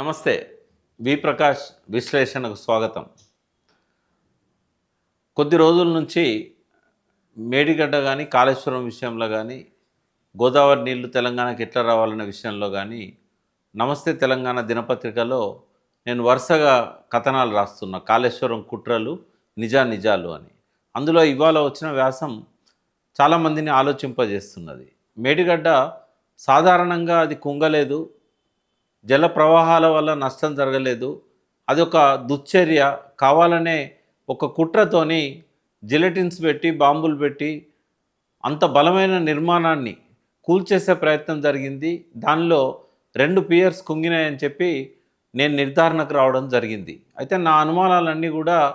నమస్తే. వి ప్రకాష్ విశ్లేషణకు స్వాగతం. కొద్ది రోజుల నుంచి మేడిగడ్డ కానీ కాళేశ్వరం విషయంలో కానీ గోదావరి నీళ్ళు తెలంగాణకి ఎట్లా రావాలనే విషయంలో కానీ నమస్తే తెలంగాణ దినపత్రికలో నేను వరుసగా కథనాలు రాస్తున్నా. కాళేశ్వరం కుట్రలు నిజా నిజాలు అని. అందులో ఇవాళ వచ్చిన వ్యాసం చాలామందిని ఆలోచింపజేస్తున్నది. మేడిగడ్డ సాధారణంగా అది కుంగలేదు జల ప్రవాహాల వల్ల నష్టం జరగలేదు. అది ఒక దుశ్చర్య. కావాలనే ఒక కుట్రతోని జిలెటిన్స్ పెట్టి బాంబులు పెట్టి అంత బలమైన నిర్మాణాన్ని కూల్చేసే ప్రయత్నం జరిగింది. దానిలో రెండు పియర్స్ కుంగినాయని చెప్పి నేను నిర్ధారణకు రావడం జరిగింది. అయితే నా అనుమానాలన్నీ కూడా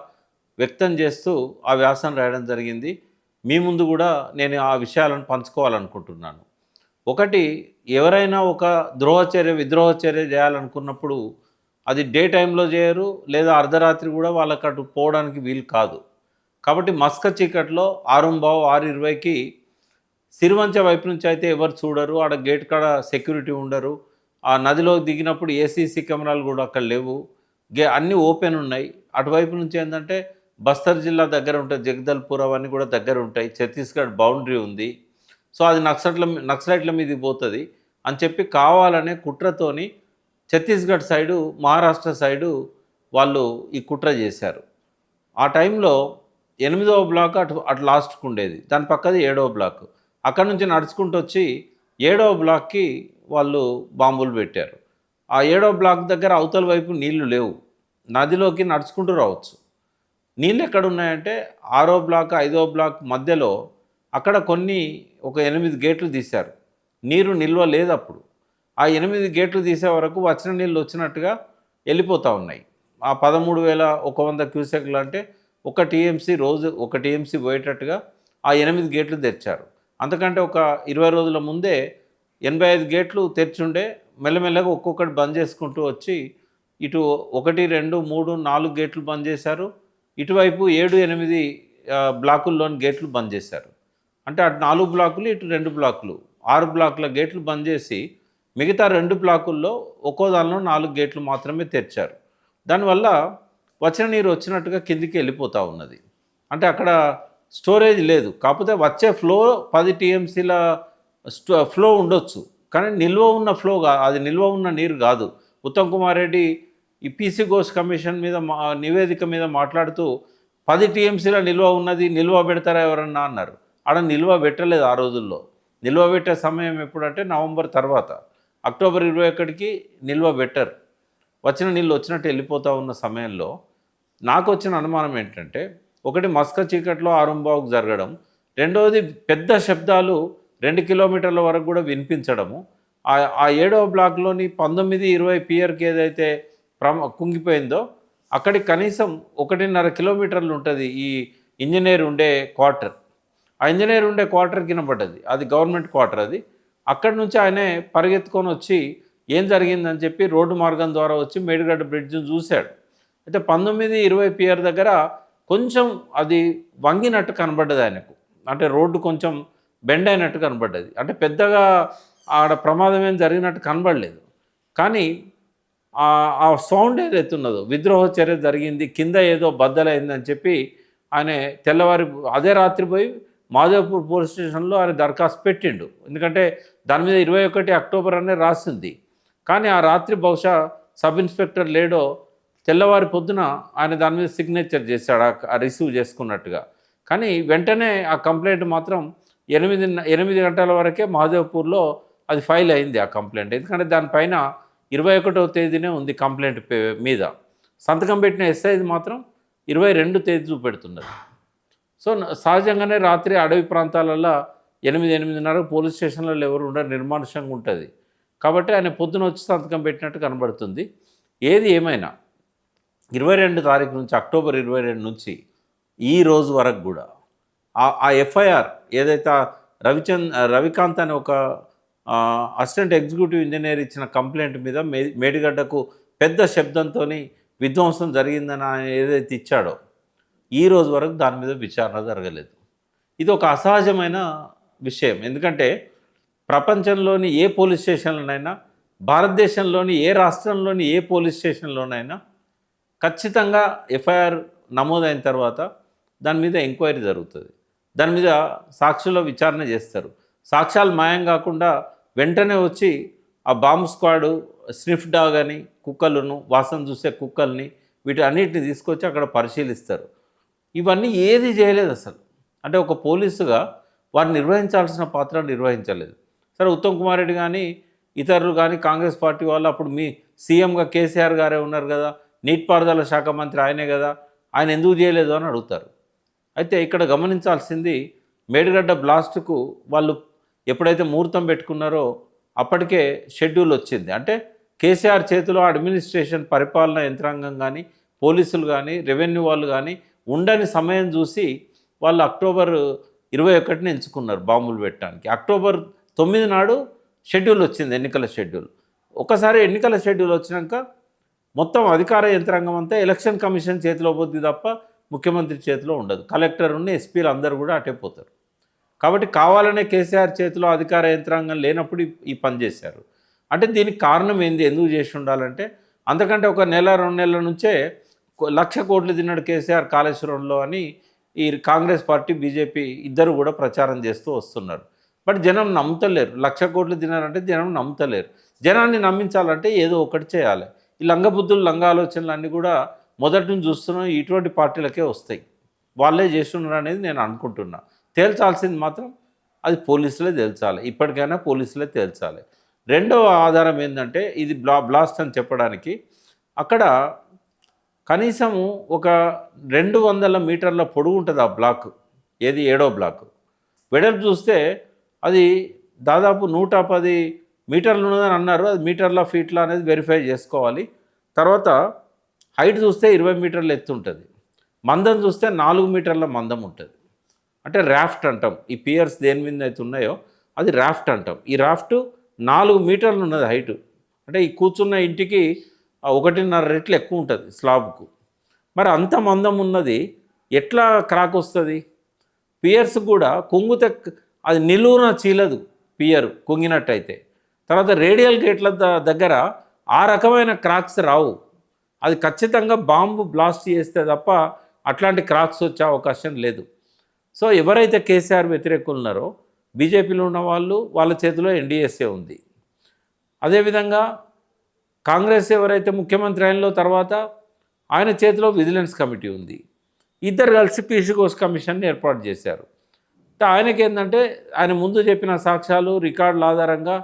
వ్యక్తం చేస్తూ ఆ వ్యాసం రాయడం జరిగింది. మీ ముందు కూడా నేను ఆ విషయాలను పంచుకోవాలనుకుంటున్నాను. ఒకటి ఎవరైనా ఒక ద్రోహచర్య విద్రోహచర్య చేయాలనుకున్నప్పుడు అది డే టైంలో చేయరు లేదా అర్ధరాత్రి కూడా వాళ్ళకి అటు పోవడానికి వీలు కాదు. కాబట్టి మస్క చీకట్లో ఆరుంబావు ఆరు ఇరవైకి సిరివంచ వైపు నుంచి అయితే ఎవరు చూడరు ఆడ గేట్ కాడ సెక్యూరిటీ ఉండరు. ఆ నదిలో దిగినప్పుడు ఏసీసీ కెమెరాలు కూడా అక్కడ లేవు. గే అన్నీ ఓపెన్ ఉన్నాయి. అటువైపు నుంచి ఏంటంటే బస్తర్ జిల్లా దగ్గర ఉంటాయి జగదల్పూర్ అవన్నీ కూడా దగ్గర ఉంటాయి. ఛత్తీస్గఢ్ బౌండరీ ఉంది. సో అది నక్సట్ల నక్సలైట్ల మీద పోతుంది. అని చెప్పి కావాలనే కుట్రతోని ఛత్తీస్గఢ్ సైడు మహారాష్ట్ర సైడు వాళ్ళు ఈ కుట్ర చేశారు. ఆ టైంలో ఎనిమిదవ బ్లాక్ అటు అటు లాస్ట్కు ఉండేది. దాని పక్కది ఏడవ బ్లాక్. అక్కడ నుంచి నడుచుకుంటూ వచ్చి ఏడవ బ్లాక్కి వాళ్ళు బాంబులు పెట్టారు. ఆ ఏడవ బ్లాక్ దగ్గర అవతల వైపు నీళ్ళు లేవు. నదిలోకి నడుచుకుంటూ రావచ్చు. నీళ్ళు ఎక్కడ ఉన్నాయంటే ఆరో బ్లాక్ ఐదో బ్లాక్ మధ్యలో అక్కడ కొన్ని ఒక ఎనిమిది గేట్లు తీశారు. నీరు నిల్వ లేదు అప్పుడు ఆ ఎనిమిది గేట్లు తీసే వరకు వచ్చిన నీళ్ళు వచ్చినట్టుగా వెళ్ళిపోతూ ఉన్నాయి. ఆ పదమూడు వేల ఒక వంద క్యూసెక్లు అంటే ఒక టీఎంసీ రోజు ఒక టీఎంసీ పోయేటట్టుగా ఆ ఎనిమిది గేట్లు తెరిచారు. అంతకంటే ఒక ఇరవై రోజుల ముందే ఎనభై ఐదు గేట్లు తెరిచుండే మెల్లమెల్లగా ఒక్కొక్కటి బంద్ చేసుకుంటూ వచ్చి ఇటు ఒకటి రెండు మూడు నాలుగు గేట్లు బంద్ చేశారు. ఇటువైపు ఏడు ఎనిమిది బ్లాకుల్లోని గేట్లు బంద్ చేశారు. అంటే అటు నాలుగు బ్లాకులు ఇటు రెండు బ్లాకులు. ఆరు బ్లాకుల గేట్లు బంద్ చేసి మిగతా రెండు బ్లాకుల్లో ఒక్కో దానిలో నాలుగు గేట్లు మాత్రమే తెరిచారు. దానివల్ల వచ్చిన నీరు వచ్చినట్టుగా కిందికి వెళ్ళిపోతూ ఉన్నది. అంటే అక్కడ స్టోరేజ్ లేదు. కాకపోతే వచ్చే ఫ్లో పది టీఎంసీల స్టో ఫ్లో ఉండొచ్చు. కానీ నిల్వ ఉన్న ఫ్లో కా అది నిల్వ ఉన్న నీరు కాదు. ఉత్తమ్ కుమార్ రెడ్డి ఈ పీసీ గోస్ కమిషన్ మీద మా నివేదిక మీద మాట్లాడుతూ పది టీఎంసీల నిల్వ ఉన్నది నిల్వ పెడతారా ఎవరన్నా అన్నారు. ఆడ నిల్వ పెట్టలేదు ఆ రోజుల్లో. నిల్వ పెట్టే సమయం ఎప్పుడంటే నవంబర్ తర్వాత. అక్టోబర్ ఇరవై ఒకటికి నిల్వ పెట్టరు. వచ్చిన నీళ్ళు వచ్చినట్టు వెళ్ళిపోతూ ఉన్న సమయంలో నాకు వచ్చిన అనుమానం ఏంటంటే ఒకటి మస్క చీకట్లో ఆరంభావుకు జరగడం రెండవది పెద్ద శబ్దాలు రెండు కిలోమీటర్ల వరకు కూడా వినిపించడము. ఆ ఆ ఏడవ బ్లాక్లోని పంతొమ్మిది ఇరవై పియర్కి ఏదైతే ప్రమ కుంగిపోయిందో అక్కడికి కనీసం ఒకటిన్నర కిలోమీటర్లు ఉంటుంది ఈ ఇంజనీర్ ఉండే క్వార్టర్. ఆ ఇంజనీర్ ఉండే క్వార్టర్ కినబడ్డది అది గవర్నమెంట్ క్వార్టర్ అది. అక్కడి నుంచి ఆయనే పరిగెత్తుకొని వచ్చి ఏం జరిగిందని చెప్పి రోడ్డు మార్గం ద్వారా వచ్చి మేడిగడ్డ బ్రిడ్జ్ని చూశాడు. అయితే పంతొమ్మిది ఇరవై పియర్ దగ్గర కొంచెం అది వంగినట్టు కనబడ్డది ఆయనకు. అంటే రోడ్డు కొంచెం బెండ్ అయినట్టు కనబడ్డది. అంటే పెద్దగా ఆడ ప్రమాదం ఏం జరిగినట్టు కనబడలేదు. కానీ ఆ- ఆ సౌండ్ ఏదైతే ఉన్నదో విద్రోహ చర్య జరిగింది కింద ఏదో బద్దలైందని చెప్పి ఆయన తెల్లవారి అదే రాత్రి పోయి మాధవపూర్ పోలీస్ స్టేషన్లో ఆయన దరఖాస్తు పెట్టిండు. ఎందుకంటే దాని మీద ఇరవై ఒకటి అక్టోబర్ అనే రాసింది. కానీ ఆ రాత్రి బహుశా సబ్ ఇన్స్పెక్టర్ లేడో తెల్లవారి పొద్దున ఆయన దాని మీద సిగ్నేచర్ చేశాడు ఆ- రిసీవ్ చేసుకున్నట్టుగా. కానీ వెంటనే ఆ కంప్లైంట్ మాత్రం ఎనిమిది ఎనిమిది గంటల వరకే మహాదేవ్పూర్లో అది ఫైల్ అయింది ఆ కంప్లైంట్. ఎందుకంటే దానిపైన ఇరవై ఒకటవ తేదీనే ఉంది కంప్లైంట్ పే- మీద. సంతకం పెట్టిన ఎస్ఐది మాత్రం ఇరవై రెండు తేదీ చూపెడుతున్నది. సో సహజంగానే రాత్రి అడవి ప్రాంతాలలో ఎనిమిది ఎనిమిదిన్నర పోలీస్ స్టేషన్లలో ఎవరు ఉండరు నిర్మానుషంగా ఉంటుంది. కాబట్టి ఆయన పొద్దున వచ్చి సంతకం పెట్టినట్టు కనబడుతుంది. ఏది ఏమైనా ఇరవై రెండు తారీఖు నుంచి అక్టోబర్ ఇరవై రెండు నుంచి ఈ రోజు వరకు కూడా ఆ ఆ ఎఫ్ఐఆర్ ఏదైతే ఆ రవిచంద్ రవికాంత్ అనే ఒక అసిస్టెంట్ ఎగ్జిక్యూటివ్ ఇంజనీర్ ఇచ్చిన కంప్లైంట్ మీద మే మేడిగడ్డకు పెద్ద శబ్దంతో విధ్వంసం జరిగిందని ఆయన ఏదైతే ఇచ్చాడో ఈ రోజు వరకు దాని మీద విచారణ జరగలేదు. ఇది ఒక అసహజమైన విషయం. ఎందుకంటే ప్రపంచంలోని ఏ పోలీస్ స్టేషన్లోనైనా భారతదేశంలోని ఏ రాష్ట్రంలోని ఏ పోలీస్ స్టేషన్లోనైనా ఖచ్చితంగా ఎఫ్ఐఆర్ నమోదైన తర్వాత దాని మీద ఎంక్వైరీ జరుగుతుంది. దాని మీద సాక్షుల విచారణ చేస్తారు. సాక్ష్యాలు మాయం కాకుండా వెంటనే వచ్చి ఆ బాంబ్ స్క్వాడు స్నిఫ్ డాగ్ అని కుక్కలను వాసన చూసే కుక్కల్ని వీటి అన్నిటిని తీసుకొచ్చి అక్కడ పరిశీలిస్తారు. ఇవన్నీ ఏది చేయలేదు అసలు. అంటే ఒక పోలీసుగా వారు నిర్వహించాల్సిన పాత్ర నిర్వహించలేదు. సరే ఉత్తమ్ కుమార్ రెడ్డి కానీ ఇతరులు కానీ కాంగ్రెస్ పార్టీ వాళ్ళు అప్పుడు మీ సీఎంగా కేసీఆర్ గారే ఉన్నారు కదా నీటిపారుదల శాఖ మంత్రి ఆయనే కదా ఆయన ఎందుకు చేయలేదు అని అడుగుతారు. అయితే ఇక్కడ గమనించాల్సింది మేడిగడ్డ బ్లాస్ట్కు వాళ్ళు ఎప్పుడైతే ముహూర్తం పెట్టుకున్నారో అప్పటికే షెడ్యూల్ వచ్చింది. అంటే కేసీఆర్ చేతిలో అడ్మినిస్ట్రేషన్ పరిపాలన యంత్రాంగం కానీ పోలీసులు కానీ రెవెన్యూ వాళ్ళు కానీ ఉండని సమయం చూసి వాళ్ళు అక్టోబర్ ఇరవై ఒకటిని ఎంచుకున్నారు బాంబులు పెట్టడానికి. అక్టోబర్ తొమ్మిది నాడు షెడ్యూల్ వచ్చింది ఎన్నికల షెడ్యూల్. ఒకసారి ఎన్నికల షెడ్యూల్ వచ్చినాక మొత్తం అధికార యంత్రాంగం అంతా ఎలక్షన్ కమిషన్ చేతిలో పోద్ది తప్ప ముఖ్యమంత్రి చేతిలో ఉండదు. కలెక్టర్ ఉన్న ఎస్పీలు అందరూ కూడా అటే పోతారు. కాబట్టి కావాలనే కేసీఆర్ చేతిలో అధికార యంత్రాంగం లేనప్పుడు ఈ- పని చేశారు. అంటే దీనికి కారణం ఏంది? ఎందుకు చేసి ఉండాలంటే అంతకంటే ఒక నెల రెండు నెలల నుంచే లక్ష కోట్లు తిన్నాడు కేసీఆర్ కాళేశ్వరంలో అని ఈ కాంగ్రెస్ పార్టీ బీజేపీ ఇద్దరు కూడా ప్రచారం చేస్తూ వస్తున్నారు. బట్ జనం నమ్ముతలేరు. లక్ష కోట్లు తినారంటే జనం నమ్ముతలేరు. జనాన్ని నమ్మించాలంటే ఏదో ఒకటి చేయాలి. ఈ లంగబుద్ధులు లంగ ఆలోచనలు అన్నీ కూడా మొదటి నుంచి చూస్తున్నాం. ఇటువంటి పార్టీలకే వస్తాయి. వాళ్ళే చేస్తున్నారు అనేది నేను అనుకుంటున్నా. తేల్చాల్సింది మాత్రం అది పోలీసులే తేల్చాలి. ఇప్పటికైనా పోలీసులే తేల్చాలి. రెండవ ఆధారం ఏంటంటే ఇది బ్లా బ్లాస్ట్ అని చెప్పడానికి అక్కడ కనీసము ఒక రెండు వందల మీటర్ల పొడుగు ఉంటుంది ఆ బ్లాక్ ఏది ఏడో బ్లాక్ వెడల్పు చూస్తే అది దాదాపు నూట పది మీటర్లు ఉన్నదని అన్నారు. అది మీటర్ల ఫీట్ల అనేది వెరిఫై చేసుకోవాలి. తర్వాత హైట్ చూస్తే ఇరవై మీటర్ల ఎత్తు ఉంటుంది. మందం చూస్తే నాలుగు మీటర్ల మందం ఉంటుంది. అంటే రాఫ్ట్ అంటాం. ఈ పియర్స్ దేని మీద అయితే ఉన్నాయో అది రాఫ్ట్ అంటాం. ఈ రాఫ్ట్ నాలుగు మీటర్లు ఉన్నది హైట్ అంటే ఈ కూర్చున్న ఇంటికి ఆ ఒకటిన్నర రెట్లు ఎక్కువ ఉంటుంది స్లాబ్కు. మరి అంత మందం ఉన్నది ఎట్లా క్రాక్ వస్తుంది? పియర్స్ కూడా కుంగితే అది నిలువున చీలదు పియర్ కొంగినట్టయితే. తర్వాత రేడియల్ గేట్ల ద- దగ్గర ఆ రకమైన క్రాక్స్ రావు. అది ఖచ్చితంగా బాంబు బ్లాస్ట్ చేస్తే తప్ప అట్లాంటి క్రాక్స్ వచ్చే అవకాశం లేదు. సో ఎవరైతే కేసీఆర్ వ్యతిరేకులు ఉన్నారో బీజేపీలో ఉన్న వాళ్ళు వాళ్ళ చేతిలో ఎన్డీఎస్ఏ ఉంది. అదేవిధంగా కాంగ్రెస్ ఎవరైతే ముఖ్యమంత్రి అయినలో తర్వాత ఆయన చేతిలో విజిలెన్స్ కమిటీ ఉంది. ఇద్దరు కలిసి పీసీకోస్ కమిషన్ని ఏర్పాటు చేశారు. ఆయనకి ఏంటంటే ఆయన ముందు చెప్పిన సాక్ష్యాలు రికార్డుల ఆధారంగా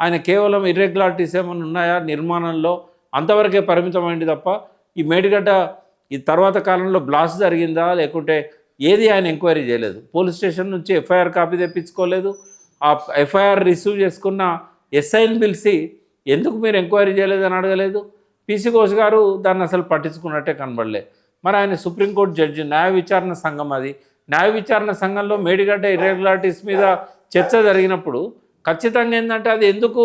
ఆయన కేవలం ఇర్రెగ్యులారిటీస్ ఏమైనా ఉన్నాయా? నిర్మాణంలో అంతవరకే పరిమితమైంది తప్ప ఈ మేడిగడ్డ ఈ తర్వాత కాలంలో బ్లాస్ట్ జరిగిందా? లేకుంటే ఏది ఆయన ఎంక్వైరీ చేయలేదు? పోలీస్ స్టేషన్ నుంచి ఎఫ్ఐఆర్ కాపీ తెప్పించుకోలేదు. ఆ ఎఫ్ఐఆర్ రిసీవ్ చేసుకున్న ఎస్ఐని పిలిచి ఎందుకు మీరు ఎంక్వైరీ చేయలేదని అడగలేదు? పీసీ ఘోష్ గారు దాన్ని అసలు పట్టించుకున్నట్టే కనబడలే. మరి ఆయన సుప్రీంకోర్టు జడ్జి న్యాయ విచారణ సంఘం అది. న్యాయ విచారణ సంఘంలో మేడిగడ్డ ఇర్రెగ్యులారిటీస్ మీద చర్చ జరిగినప్పుడు ఖచ్చితంగా ఏంటంటే అది ఎందుకు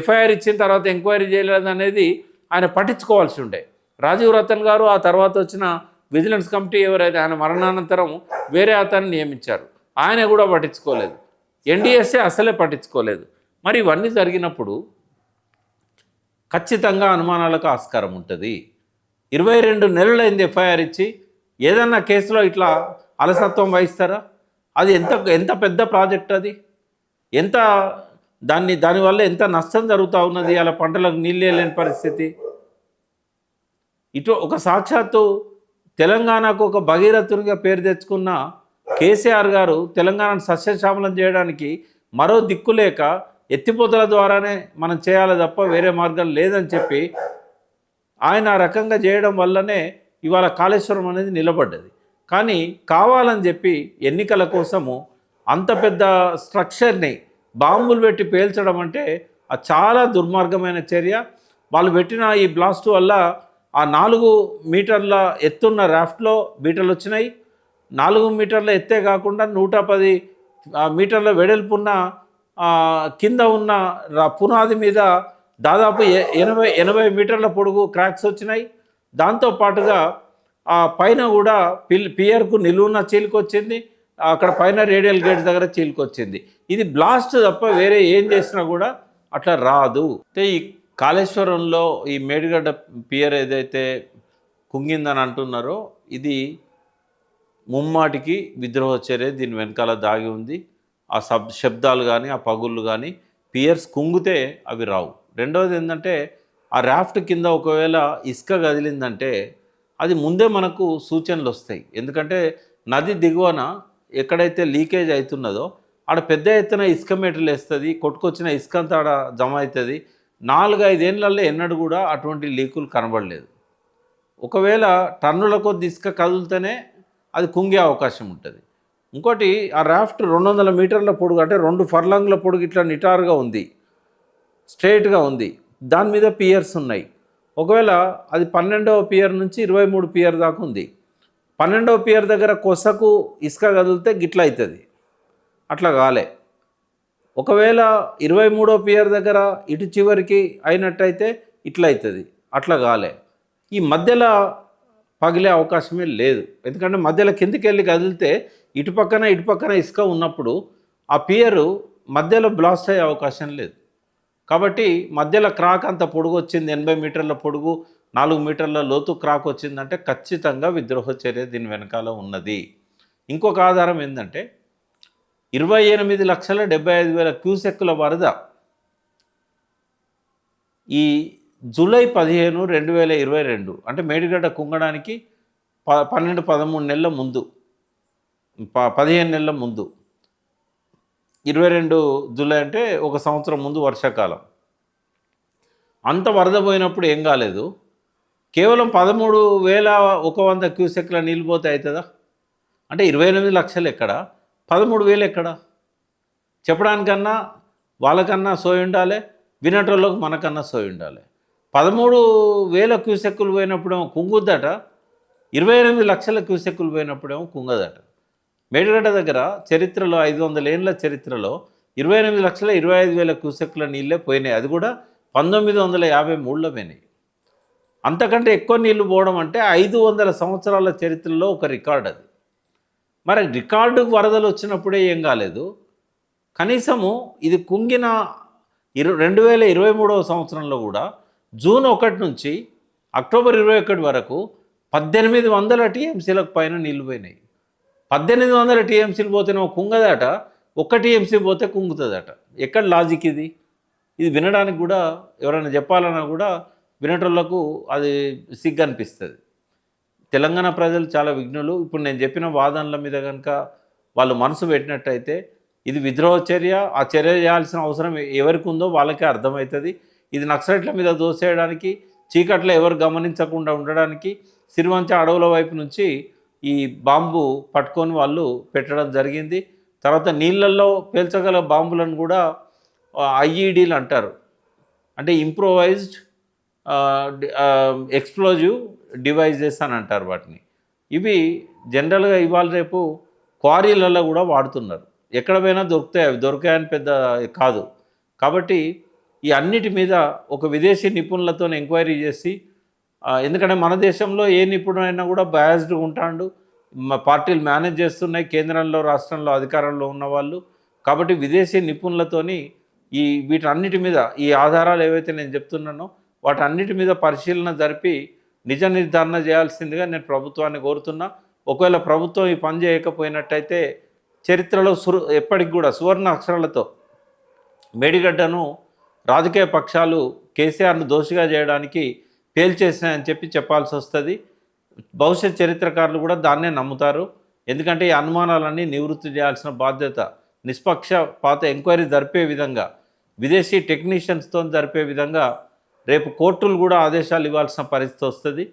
ఎఫ్ఐఆర్ ఇచ్చిన తర్వాత ఎంక్వైరీ చేయలేదు అనేది ఆయన పట్టించుకోవాల్సి ఉండే. రాజీవ్ రతన్ గారు ఆ తర్వాత వచ్చిన విజిలెన్స్ కమిటీ ఎవరైతే ఆయన మరణానంతరం వేరే అతన్ని నియమించారు. ఆయన కూడా పట్టించుకోలేదు. ఎన్డీఎస్ఏ అసలే పట్టించుకోలేదు. మరి ఇవన్నీ జరిగినప్పుడు ఖచ్చితంగా అనుమానాలకు ఆస్కారం ఉంటుంది. ఇరవై రెండు నెలలైంది ఎఫ్ఐఆర్ ఇచ్చి ఏదన్నా కేసులో ఇట్లా అలసత్వం వహిస్తారా? అది ఎంత ఎంత పెద్ద ప్రాజెక్ట్ అది? ఎంత దాన్ని దానివల్ల ఎంత నష్టం జరుగుతూ ఉన్నది? అలా పంటలకు నీళ్ళు లేని పరిస్థితి. ఇటు ఒక సాక్షాత్తు తెలంగాణకు ఒక భగీరథునిగా పేరు తెచ్చుకున్న కేసీఆర్ గారు తెలంగాణను సస్యశ్యామలం చేయడానికి మరో దిక్కు లేక ఎత్తిపోతల ద్వారానే మనం చేయాలి తప్ప వేరే మార్గం లేదని చెప్పి ఆయన ఆ రకంగా చేయడం వల్లనే ఇవాళ కాళేశ్వరం అనేది నిలబడ్డది. కానీ కావాలని చెప్పి ఎన్నికల కోసము అంత పెద్ద స్ట్రక్చర్ని బాంబులు పెట్టి పేల్చడం అంటే అది చాలా దుర్మార్గమైన చర్య. వాళ్ళు పెట్టిన ఈ బ్లాస్ట్ వల్ల ఆ నాలుగు మీటర్ల ఎత్తున్న రాఫ్ట్లో బీటలు వచ్చినాయి. నాలుగు మీటర్ల ఎత్తే కాకుండా నూట పది ఆ, మీటర్ల వెడల్పున్న కింద ఉన్న పునాది మీద దాదాపు ఎనభై ఎనభై మీటర్ల పొడుగు క్రాక్స్ వచ్చినాయి. దాంతో పాటుగా ఆ పైన కూడా పిల్ పియర్కు నిలువున చీలికొచ్చింది. అక్కడ పైన రేడియల్ గేట్ దగ్గర చీలికొచ్చింది. ఇది బ్లాస్ట్ తప్ప వేరే ఏం చేసినా కూడా అట్లా రాదు. అంటే ఈ కాళేశ్వరంలో ఈ మేడిగడ్డ పియర్ ఏదైతే కుంగిందని అంటున్నారో ఇది ముమ్మాటికి విద్రోహ చర్య దీని వెనకాల దాగి ఉంది. ఆ శబ్ శబ్దాలు కానీ ఆ పగుళ్ళు కానీ పియర్స్ కుంగితే అవి రావు. రెండవది ఏంటంటే ఆ రాఫ్ట్ కింద ఒకవేళ ఇసుక కదిలిందంటే అది ముందే మనకు సూచనలు వస్తాయి. ఎందుకంటే నది దిగువన ఎక్కడైతే లీకేజ్ అవుతున్నదో ఆడ పెద్ద ఎత్తున ఇసుక మెటలు వేస్తుంది కొట్టుకొచ్చిన ఇసుక అంతా ఆడ జమ అవుతుంది. నాలుగు ఐదేళ్ళలో ఎన్నడూ కూడా అటువంటి లీకులు కనబడలేదు. ఒకవేళ టన్నుల కొద్ది ఇసుక కదిలితేనే అది కుంగే అవకాశం ఉంటుంది. ఇంకోటి ఆ రాఫ్ట్ రెండు వందల మీటర్ల పొడుగు అంటే రెండు ఫర్లాంగ్ల పొడుగు ఇట్లా నిటారుగా ఉంది. స్ట్రైట్గా ఉంది. దాని మీద పియర్స్ ఉన్నాయి. ఒకవేళ అది పన్నెండవ పియర్ నుంచి ఇరవై మూడు పియర్ దాకా ఉంది. పన్నెండవ పియర్ దగ్గర కొసకు ఇసుక కదిలితే గిట్ల అవుతుంది అట్లా కాలే. ఒకవేళ ఇరవై మూడో పియర్ దగ్గర ఇటు చివరికి అయినట్టయితే ఇట్లా అవుతుంది అట్లా కాలే. ఈ మధ్యలో పగిలే అవకాశమే లేదు. ఎందుకంటే మధ్యలో కిందికి వెళ్ళి కదిలితే ఇటు పక్కన ఇటు పక్కన ఇసుక ఉన్నప్పుడు ఆ పియరు మధ్యలో బ్లాస్ట్ అయ్యే అవకాశం లేదు. కాబట్టి మధ్యలో క్రాక్ అంత పొడుగు వచ్చింది ఎనభై మీటర్ల పొడుగు నాలుగు మీటర్ల లోతు క్రాక్ వచ్చిందంటే ఖచ్చితంగా విద్రోహ చర్య దీని వెనకాల ఉన్నది. ఇంకొక ఆధారం ఏంటంటే ఇరవై ఎనిమిది లక్షల డెబ్బై ఐదు వేల క్యూసెక్కుల వరద ఈ జూలై పదిహేను రెండు వేల ఇరవై రెండు అంటే మేడిగడ్డ కుంగడానికి ప పన్నెండు పదమూడు నెలల ముందు ప పదిహేను నెలల ముందు. ఇరవై రెండు జూలై అంటే ఒక సంవత్సరం ముందు వర్షాకాలం. అంత వరద పోయినప్పుడు ఏం కాలేదు. కేవలం పదమూడు వేల ఒక వంద క్యూసెక్ల నీళ్ళు పోతే అవుతుందా అంటే ఇరవై ఎనిమిది లక్షలు ఎక్కడ? పదమూడు వేలు ఎక్కడ? చెప్పడానికన్నా వాళ్ళకన్నా సోయి ఉండాలి వినటోళ్ళకు మనకన్నా సోయి ఉండాలి. పదమూడు వేల క్యూసెక్కులు పోయినప్పుడేమో కుంగుద్దట ఇరవై ఎనిమిది లక్షల క్యూసెక్కులు పోయినప్పుడేమో కుంగదట. మేడిగడ్డ దగ్గర చరిత్రలో ఐదు వందల ఏళ్ళ చరిత్రలో ఇరవై ఎనిమిది లక్షల ఇరవై ఐదు వేల క్యూసెక్ల నీళ్ళే పోయినాయి. అది కూడా పంతొమ్మిది వందల యాభై మూడులో పోయినాయి. అంతకంటే ఎక్కువ నీళ్ళు పోవడం అంటే ఐదు వందల సంవత్సరాల చరిత్రలో ఒక రికార్డ్ అది. మరి రికార్డు వరదలు వచ్చినప్పుడే ఏం కాలేదు. కనీసము ఇది కుంగిన ఇరు రెండు వేల ఇరవై మూడవ సంవత్సరంలో కూడా జూన్ ఒకటి నుంచి అక్టోబర్ ఇరవై ఒకటి వరకు పద్దెనిమిది వందల టీఎంసీలకు పైన నీళ్ళు పోయినాయి. పద్దెనిమిది వందల టీఎంసీలు పోతేనేమో కుంగదట ఒక్క టీఎంసీ పోతే కుంగుతుందట. ఎక్కడ లాజిక్ ఇది? ఇది వినడానికి కూడా ఎవరైనా చెప్పాలన్నా కూడా వినటోళ్ళకు అది సిగ్గు అనిపిస్తుంది. తెలంగాణ ప్రజలు చాలా విఘ్నులు. ఇప్పుడు నేను చెప్పిన వాదనల మీద కనుక వాళ్ళు మనసు పెట్టినట్టయితే ఇది విద్రోహ చర్య ఆ చర్య చేయాల్సిన అవసరం ఎవరికి ఉందో వాళ్ళకే అర్థమవుతుంది. ఇది నక్సలైట్ల మీద దోసేయడానికి చీకట్లో ఎవరు గమనించకుండా ఉండడానికి సిరివంచ అడవుల వైపు నుంచి ఈ బాంబు పట్టుకొని వాళ్ళు పెట్టడం జరిగింది. తర్వాత నీళ్ళల్లో పేల్చగల బాంబులను కూడా ఐఈడీలు అంటారు. అంటే ఇంప్రూవైజ్డ్ ఎక్స్ప్లోజివ్ డివైజెస్ అని అంటారు వాటిని. ఇవి జనరల్గా ఇవాళ రేపు క్వారీలలో కూడా వాడుతున్నారు. ఎక్కడ పోయినా దొరుకుతాయి అవి దొరికాయని పెద్ద కాదు. కాబట్టి ఈ అన్నిటి మీద ఒక విదేశీ నిపుణులతో ఎంక్వైరీ చేసి ఎందుకంటే మన దేశంలో ఏ నిపుణుడైనా కూడా బయాస్డ్ ఉంటాడు. పార్టీలు మేనేజ్ చేస్తున్నాయి కేంద్రంలో రాష్ట్రంలో అధికారంలో ఉన్నవాళ్ళు కాబట్టి విదేశీ నిపుణులతోని ఈ వీటన్నిటి మీద ఈ ఆధారాలు ఏవైతే నేను చెప్తున్నానో వాటన్నిటి మీద పరిశీలన జరిపి నిజ నిర్ధారణ చేయాల్సిందిగా నేను ప్రభుత్వాన్ని కోరుతున్నా. ఒకవేళ ప్రభుత్వం ఈ పని చేయకపోయినట్టయితే చరిత్రలో సురు ఎప్పటికి కూడా సువర్ణ అక్షరాలతో మేడిగడ్డను రాజకీయ పక్షాలు కేసీఆర్ను దోషిగా చేయడానికి పేల్చేసినాయని చెప్పి చెప్పాల్సి వస్తుంది. భవిష్యత్ చరిత్రకారులు కూడా దాన్నే నమ్ముతారు. ఎందుకంటే ఈ అనుమానాలన్నీ నివృత్తి చేయాల్సిన బాధ్యత నిష్పక్షపాత ఎంక్వైరీ జరిపే విధంగా విదేశీ టెక్నీషియన్స్తో జరిపే విధంగా రేపు కోర్టులు కూడా ఆదేశాలు ఇవ్వాల్సిన పరిస్థితి వస్తుంది.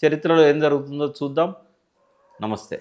చరిత్రలో ఏం జరుగుతుందో చూద్దాం. నమస్తే.